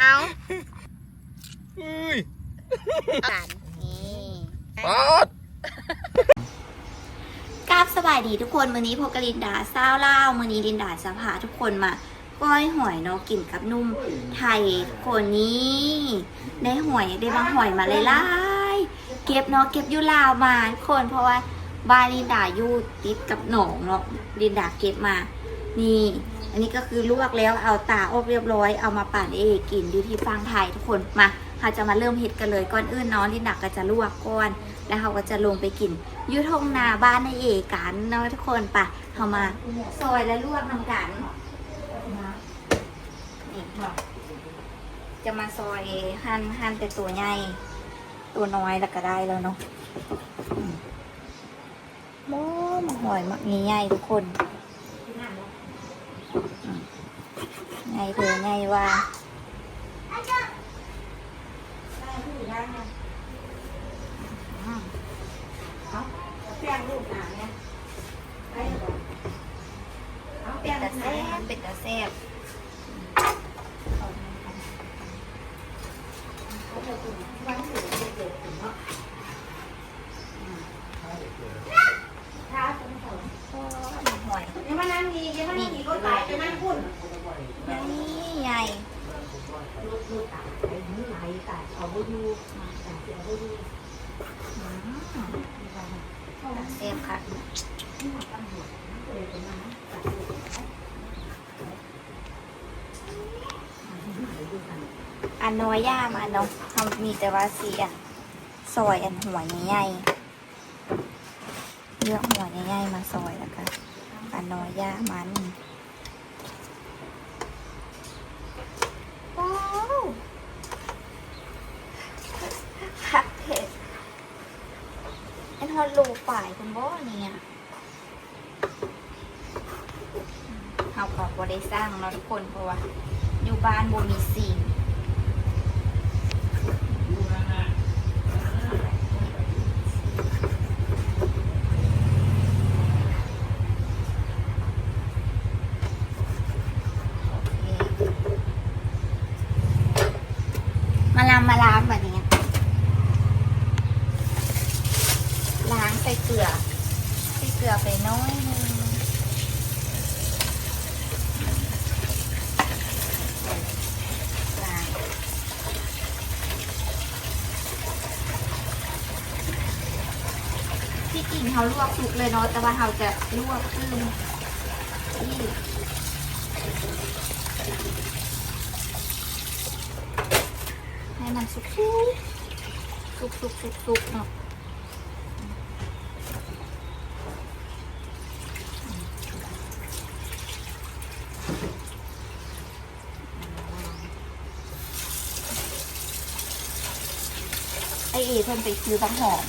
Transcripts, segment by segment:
เอาเฮ้ยอ่านนี่ปาดกราบสบายดีทุกคนวันนี้พบกับลินดาซาวเล่าววันนี้ลินดาจะพาทุกคนมาก้อยหอยเนาะกินกับนุ่มไทยทุกคนนี้ได้หอยได้บางหอยมาเลยล่ายๆเก็บเนาะเก็บอยูลาวมาทุกคนเพราะว่าบ้านลินดาอยู่ติดกับหนองเนาะลินดาเก็บมา นี่ อันนี้ก็คือลวกแล้วเอาตาออกเรียบร้อยเอามาปั่นเองกินอยู่ที่ฟางไทยทุกคนมาเราจะมาเริ่มเห็ดกันเลยก่อนอื่นเนาะลินดาก็จะลวกก่อน แล้วเขาก็จะลงไปกินยุทงนาบ้านในเอกันเนาะทุกคนปะเขามาซอยและลวกนำกันนี่จะมาซอยหั่นหั่นแต่ตัวใหญ่ตัวน้อยแล้วก็ได้แล้วเนาะอืมอมหอยมักใหญ่ทุกคนอืม ใหญ่เถอะใหญ่ว่าเอาแป้งลูกหนาเนี่ยไปก่อนเอาแป้งแต่แซ่บเป็นแต่แซ่บถ้าเป็นของพ่อหอยยังมานั่งดียังมานั่งดีก็ตายจะนั่งคุณ นี่ใหญ่ลูกลูกายไปถึงไหนตายเอาไปดูตายเอาไปดูอืมแซ่บค่ะอันน้อยย่ามาเนาะทำมีแต่ว่าสีอันซอยอันหัวใหญ่ๆเลือกหัวใหญ่ๆมาซอยแล้วกันอันน้อยย่ามัน ว้าวคักเผ็ดอันทอดลูฝ่ายคุณบ่เนี่ยเขาก็บ่ได้สร้างเนาะทุกคนเพราะว่า อยู่บ้านบ่มีสิ่ง มาลามมาล้างแบบนี้ ล้างใส่เกลือใส่เกลือไปน้อยนึงล้าง ที่จริงเขาลวกสุกเลยเนาะแต่ว่าเขาจะลวกขึ้นที่ให้มันสุกสุกสุกสุกสุกเนาะไอเอเพิ่นไปซื้อบางหอม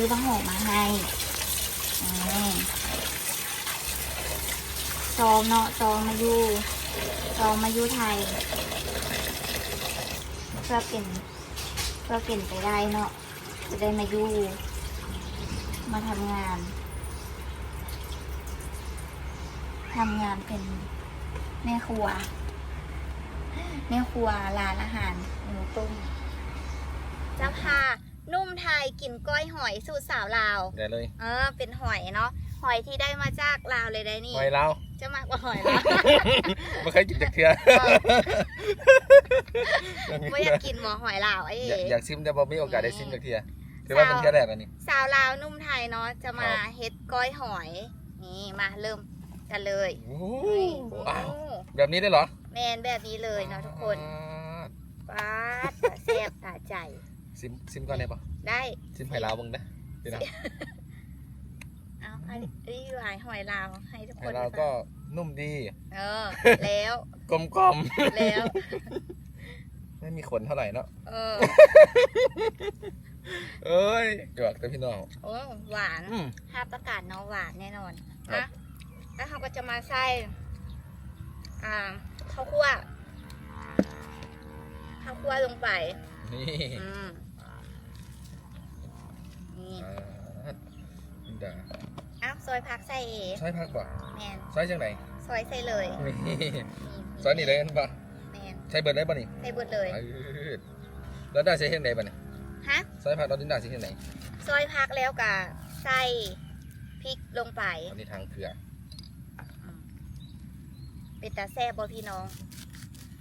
ซื้อบาหอมมาให้อืมจองเนาะจองมาอยู่จองมาอยู่ไทยเพื่อเป็นเพื่อเป็นไปได้เนาะจะได้มาอยู่มาทำงานทำงานเป็นแม่ครัวแม่ครัวร้านอาหารหมูตุ้มจ้ะพา นุ่มไทยกินก้อยหอยสูตรสาวลาว ได้เลยเออ เป็นหอยเนาะหอยที่ได้มาจากลาวเลยได้นี่ หอยเราจะมากกว่าหอยลาวไม่เคยกินจากเทือไม่อยากกินหมอหอยลาวไอ้อยากเอ๋อยากซิมแต่บ่มีโอกาสได้ซิมจากเทือถือว่าเป็นเทือแรกอันนี้ สาวลาวนุ่มไทยเนาะจะมาครับเฮ็ดก้อยหอย นี่มาเริ่มกันเลยโอ้นี่ว้าวแบบนี้ได้เหรอ แมนแบบนี้เลยเนาะทุกคนอ่าป้าดตาแซ่บตาใจ ซิมซิมก่อนได้ปะได้ซิมไผ่ลาวมึงนะพี่นะเอาอันนี้หลายหอยลาวให้ทุกคไผ่นลาวก็นุ่มดี เออ แล้วกลมกล่อมแล้ว ไม่มีขนเท่าไหร่เนาะเออเอ้ยจวกแต่พี่น้องโอ้หวานอืมห้าประกาศเนาะหวานแน่นอนครันะบแล้วเขาก็จะมาใส่อ่าข้าวคั่วข้าวคั่วลงไปนี่ อืมนี่อ่าอินดาอ้าวซอยพักใส่เอใช้พักบ่แมนใช้จังไหนซอยใส่เลยนี่นี่ซอยนี่เลยเห็นปะแมนใช้เบิร์ดได้ป่ะนี่ใส่เบิดเลยเออแล้วได้ใช้เฮ็ดไหนป่ะนี่ฮะซอยผักเราดินดาใช้เฮ็ดไหนซอยพักแล้วกะใส่พริกลงไป อันนี้ทางเกลือเป็นตาแซ่บบ่พี่น้อง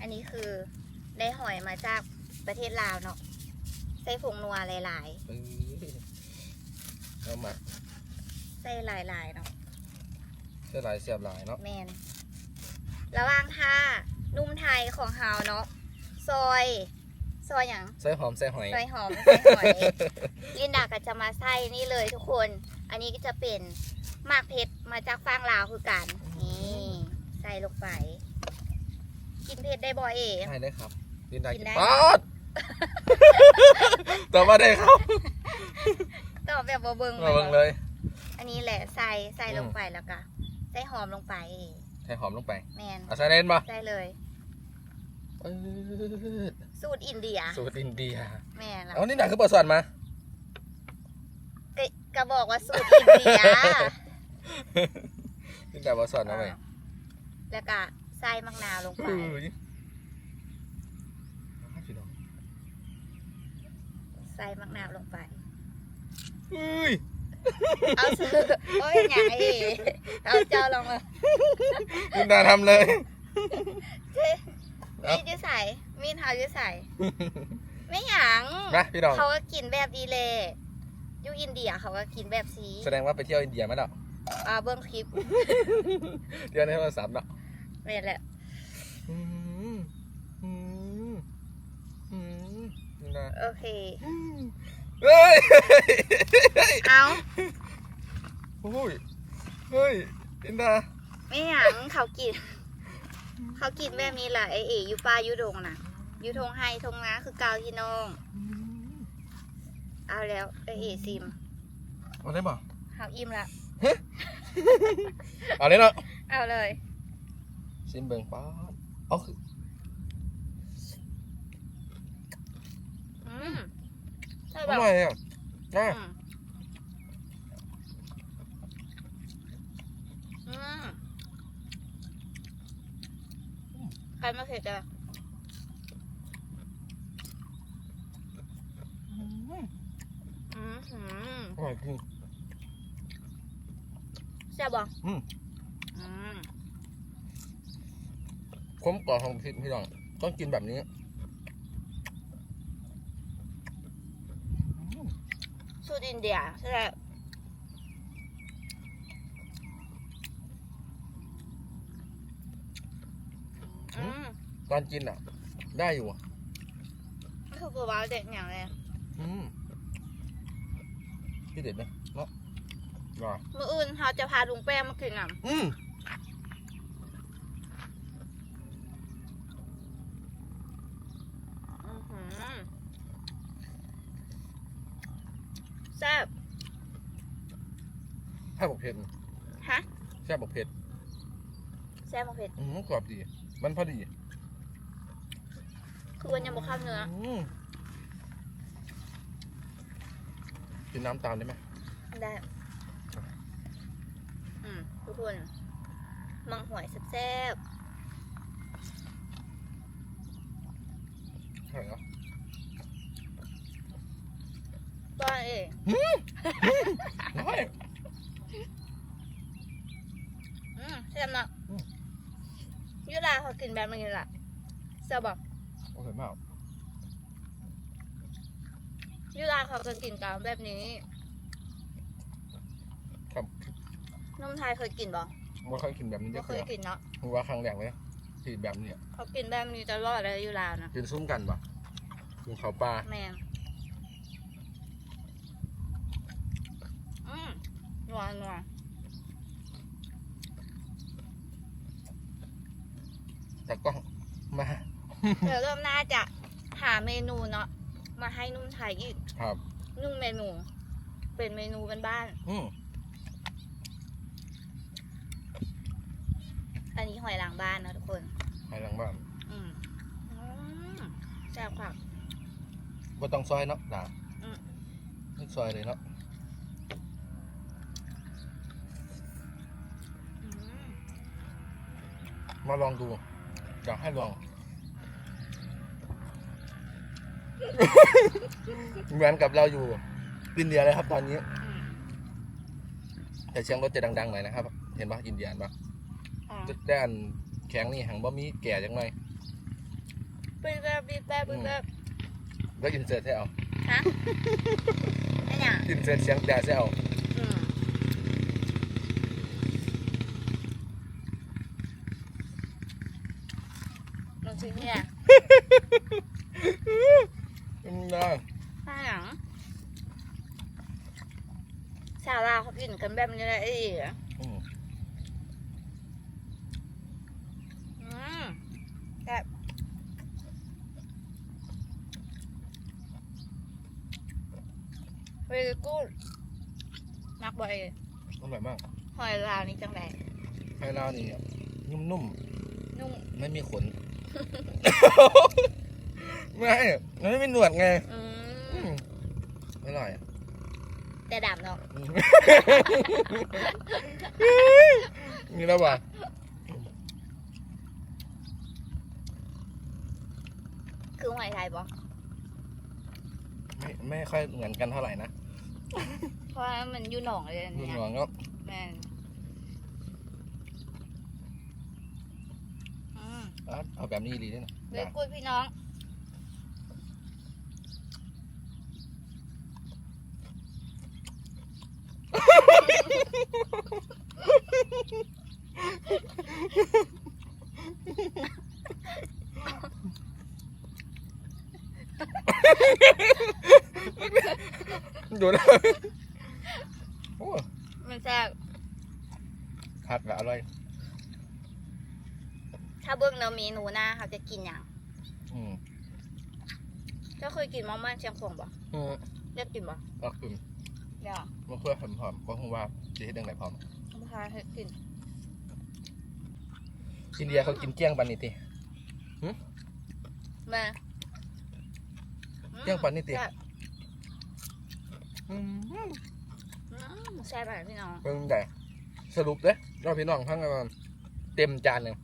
อันนี้คือได้หอยมาจากประเทศลาวเนาะ ใส่ผงนัวหลายเออเอามาๆใส่หลายๆเนาะเสื้อลายเสียบลายเนาะแมนระหว่างท่านุ่มไทยของเฮาเนาะซอย ซอยอย่างใส่หอมใส่หอย ซอยหอมใส่หอยลินดาก็จะมาใส่นี่เลยทุกคน อันนี้ก็จะเป็นหมากเพชรมาจากฟางลาวคือกันนี่ใส่ลงไป กินเผ็ดได้บ่เอ๋ใช่ได้ครับดินดากิกินนได้ ป๊อดต่อมาได้ครับ ตอบแบบบ่เบิ่งมาเบิ่งเลย อันนี้แหละใส่ใส่อืมลงไปแล้วก็ใส่หอมลงไปใส่หอมลงไปแมนเอาใส่เล่นป่ะใส่เลยเออสูตรอินเดีย สูตรอินเดีย แม่ละเอานี่หนักคือเปิดสอนมาก็ก็บอกว่าสูตรอินเดียนี่แต่เปิดสอนเอาไปแล้วก็ใส่มะนาวลงไปเฮ้ยพี่น้องใส่มะนาวลงไป เฮ้ยเอาซื้อโอ้ยไงเอาเจ้าลองมาดินดาทำเลยเจ๊มีดอยูใส่มีดเท้าอยูใส่ไม่หยังมาพี่น้อง เขาก็กินแบบดีเลยอยูอินเดียเขาก็กินแบบสีแสดงว่าไปเที่ยวอินเดียมาแล้วอ่าเบิ้งคลิปเที่ยวในโทรศัพท์เนาะนี่แหละอืมอืมอืมดินดาโอเค เฮ้ยเอาโอ้ยเฮ้ยดินดาไม่หยังเขากินเขากินแบบนี้แหละไอเอ๋อยู่ป่าอยู่ดงนะอยู่ทงไฮทงนาคือเกาที่น้องเอาแล้วไอเอ๋ซิมเอาได้ป่ะเขาอิ่มละเอาเลยเนาะเอาเลยซิมเบิงป๊าดเอาคือ อืม ใช่แบทำบไมอะอะอืมอืมใครมาเผ็ดอะอืมหืมอร่อยจริง แซ่บบ่อืม อืม คุ้มกว่าของพี่พี่น้องต้องกินแบบนี้ ตรอินเดียใช่ไหมอืมตอนกินอะ ได้อยู่อะคือบัวาเด็ดอย่างเลยอืมพี่เด็ดไหมเนาะว่ามื่ออื่นเขาจะพาลุงแป้งมากินอะอืม อื้อหือแซ่บ แค่บอกเผ็ดฮะแค่บอกเผ็ดแซ่บมากเผ็ดอืมกรอบดี มันพอดีคือวันยังบอกข้ามเนื้ออืมกินน้ำตามได้ไหมได้อืมทุกคน มังหวยแซ่บใช่เหรอๆบ้านเองน้อย อืมแซ่บเนาะ อืม ยู ราเขากินแบบนี้แหละแซ่บบอกโอเคมากยูราเขาจะกินกันแบบนี้ครับนมไทยเคยกินบ่ไม่ค่อยกินแบบนี้ไม่จะเคเคยยกินเนาะคือว่าครั้งแรกเลยที่แบบนี้อะเขากินแบบนี้ตลอดเลยยูรานะกินซุ้มกันปะกินข้าวปลาแม่งอืมนัวนัว แต่ก็มา เดี๋ยวเริ่มหน้าจะหาเมนูเนาะมาให้นุ่มไทยอีกครับ นุ่มเมนู เป็นเมนูเป็นบ้านอืมอันนี้หอยหลังบ้านนะทุกคนไปหลังบ้าน อืมอืมแซ่บค่ะก็ต้องซอยเนาะด่าอืมนี่ซอยเลยเนาะอืมมาลองดู อยากให้ลอง เหมือนกับเราอยู่อินเดียเลยครับตอนนี้ แต่เสียงรถจะดังๆหน่อยนะครับ เห็นปะอินเดียนปะอ๋อด้านแข็งนี่หังบ่มีแก่จังหน่อยปีแป๊บปีแป๊บปีแป๊บแล้วอินเสิร์ตให้เอาฮะไอ้เนี่ยอินเสิร์ตเสียงแต่ให้เอา อืมลองชิมเนี่ย อืมนะข้างหลังชาวลาวเขากินกันแบบนี้เลยไอ้เหรออืม อืมแบบเวลกูดมักบ่อยอร่อยมากหอยลาวนี่จังไดไข่ลาวนี่นุ่มนุ่ม ๆ ไม่มีขน ไม่มันไม่มีหนวดไง อื อืมมอร่อยอะแต่ดำเนาะอืมนี่แล้วป่ะคือหอยไทยปะไม่ไม่ค่อยเหมือนกันเท่าไหร่นะเพราะว่ามันอยู่หนองเลยอันรุ่นเนี่ยหลวงก็แม่นอืมเอาเอาแบบนี้ดีด้วยนะ เลยกูดพี่น้อง ดูนะโอ้มันแซ่บผักละอร่อยถ้าเบิ้งเนาะเมนูหน้าเขาจะกินอย่างอืมเจ้าเคยกินมาม่าเชียงคงปะอืมเรียกกินปะก็คื อเดี๋ยวมะเขือหอมหอมก็คงว่าจะเฮ็ดยังไงพร้อมเอาพาให้กินอินเดียเขากินเกี้ยงปันนี่ติมาเที่ยงปันนี่ติแซ่บอืมอืมแซ่บแบบพี่น้องเป็นไงสรุปเด้เราพี่น้องทั้งกันเต็มจานเลย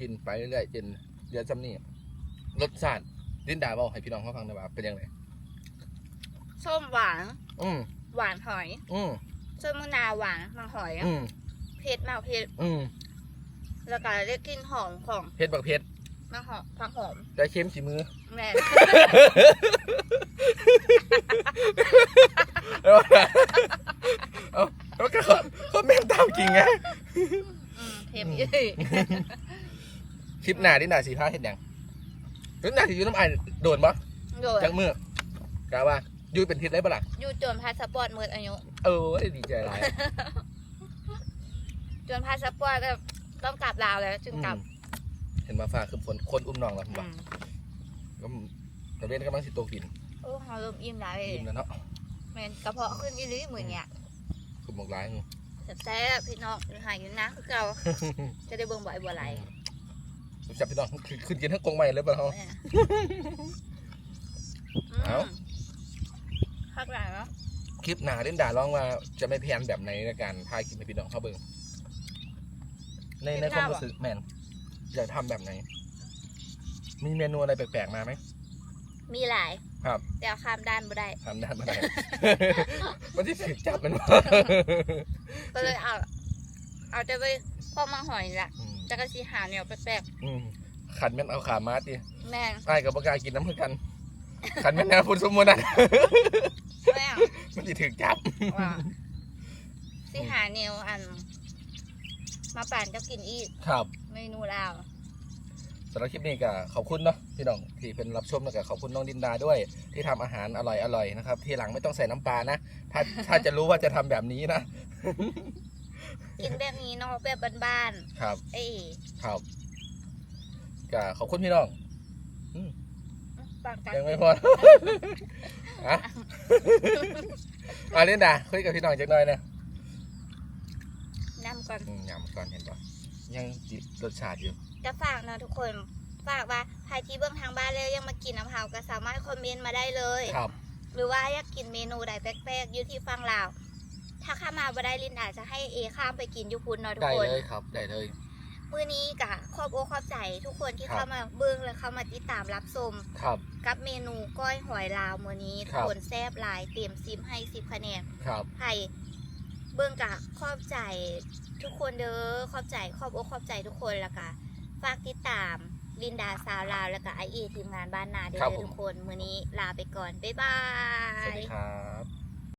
กินไปเรื่อยๆจนเดือดซ้ำนี่รสชาติลิ้นดาบอกให้พี่น้องเขาฟังได้ว่าเป็นยังไงส้มหวาน อืม หวานหอยอืมส้มมะนาวหวานมะหอยอืมเผ็ดมากเผ็ดอืมแล้วก็ได้กลิ่นหอมของเผ็ดบักเผ็ดมะหอมผักหอมได้เค็มสีมือแม่เอาเอาแล้วก็เขาแม่งตามจริงไงอืมเผ็ดเยอะคลิปหน้าลิ้นดาสีผ้าเห็ดหยังลิ้นดาสีอยู่น้ำไอายโดนปะโดยจังมือกะว่า อยูเป็นทิศได้ปะล่ะอยู่จนพาสปอร์ตหมดอายุ เออดีใจหลายจนพาสปอร์ตก็ต้องกลับลาวแล้ว จึงกลับอืมเห็นมาฟ้าคือฝนคนอุ้มน้องแล้วผมอืว่ามก็ตะเวนกำลังสิโตกินโอ้เขาเริ่มอิ่มแล้วเลยกินแล้วเนาะแม่นกระเพาะขึ้นอีหลีมือเนี่ยคือหมกร้ายงูแซ่บๆพี่น้องอยู่หายอยู่นะคือเก่าจะได้เบิ่งบ่อยบ่ไหลจับพี่น้องคือขึ้นกินทั้งกรงใหม่เลยปะเขาแม่เอ้า มพักหลังเนาะคลิปหนาเล่นด่าร้องว่าจะไม่แพนแบบไหนในการพายคลิปให้พี่น้องเขาเบิ่งในในความรู้สึกแมนอยากทำแบบไหน มีเมนูอะไรแปลกๆมาไหม มีหลาย ครับแต่เอาข้ามด้านบ่ได้ทำได้ไหมมันที่ถึกจับมันวะก็เลยเอา เอาแต่ไปพ่อมาหอยละอืมจะกระสีหาแนวแปลกอืมขันแม่นเอาขามาดิๆแม่งไอ้ายกับปากกล้ากินน้ำเพื่อกัน ขันแม่นแนวพูดสมมุตินะ แม่งมันจะถึกจับว่าสิหาแนวอัน มาป่านจะกินอีกครับเมนูลาวสำหรับคลิปนี้ก็ขอบคุณเนาะพี่น้องที่เป็นรับชมแล้วก็ขอบคุณน้องดินดาด้วย ที่ทำอาหารอร่อยๆนะครับ ทีหลังไม่ต้องใส่น้ำปลานะ ถ้าถ้าจะรู้ว่าจะทำแบบนี้นะ กินแบบนี้เนาะแบบบ้านครับ ๆเอ้ยครับก็ขอบคุณพี่น้องปากกันยังไม่พอ อะมาเล่นดาคุยกับพี่น้องจักหน่อยนะนำก่อนอืมยำก่อนเห็นปะยังติดรสชาติอยู่จะฝากนะทุกคน ฝากว่าใครที่เบื้องทางบ้านแล้วยังมากินน้ำเผาก็สามารถคอมเมนต์มาได้เลย ครับ หรือว่าอยากกินเมนูใดแปลกๆอยู่ที่ฟังลาว ถ้าข้ามมาบ่ได้ลินอาจจะให้เอข้ามไปกินอยูพุนเนาะทุกได้คน เลยครับ ได้เลยเพ มือนี้กะขอบอกขอบใจทุกคนที่ครับเข้ามาเบิ่งและเข้ามาติดตามรับชมครับ กับเมนูก้อยหอยลาวมือนี้คทุรักบคนแซ่บหลายเต็มซิมให้สิบคะแนนครับให้เบิ่งกะขอบใจทุกคนเด้อขอบใจขอบอกขอบใจทุกคนแล้วก็ฝากติดตามลินดาสาวลาวแล้วก็ไอเอทีมงานบ้านนาเด้อครับเด้อผมทุกคนมือนี้ลาไปก่อนบ๊ายบาสวัสยดีครับ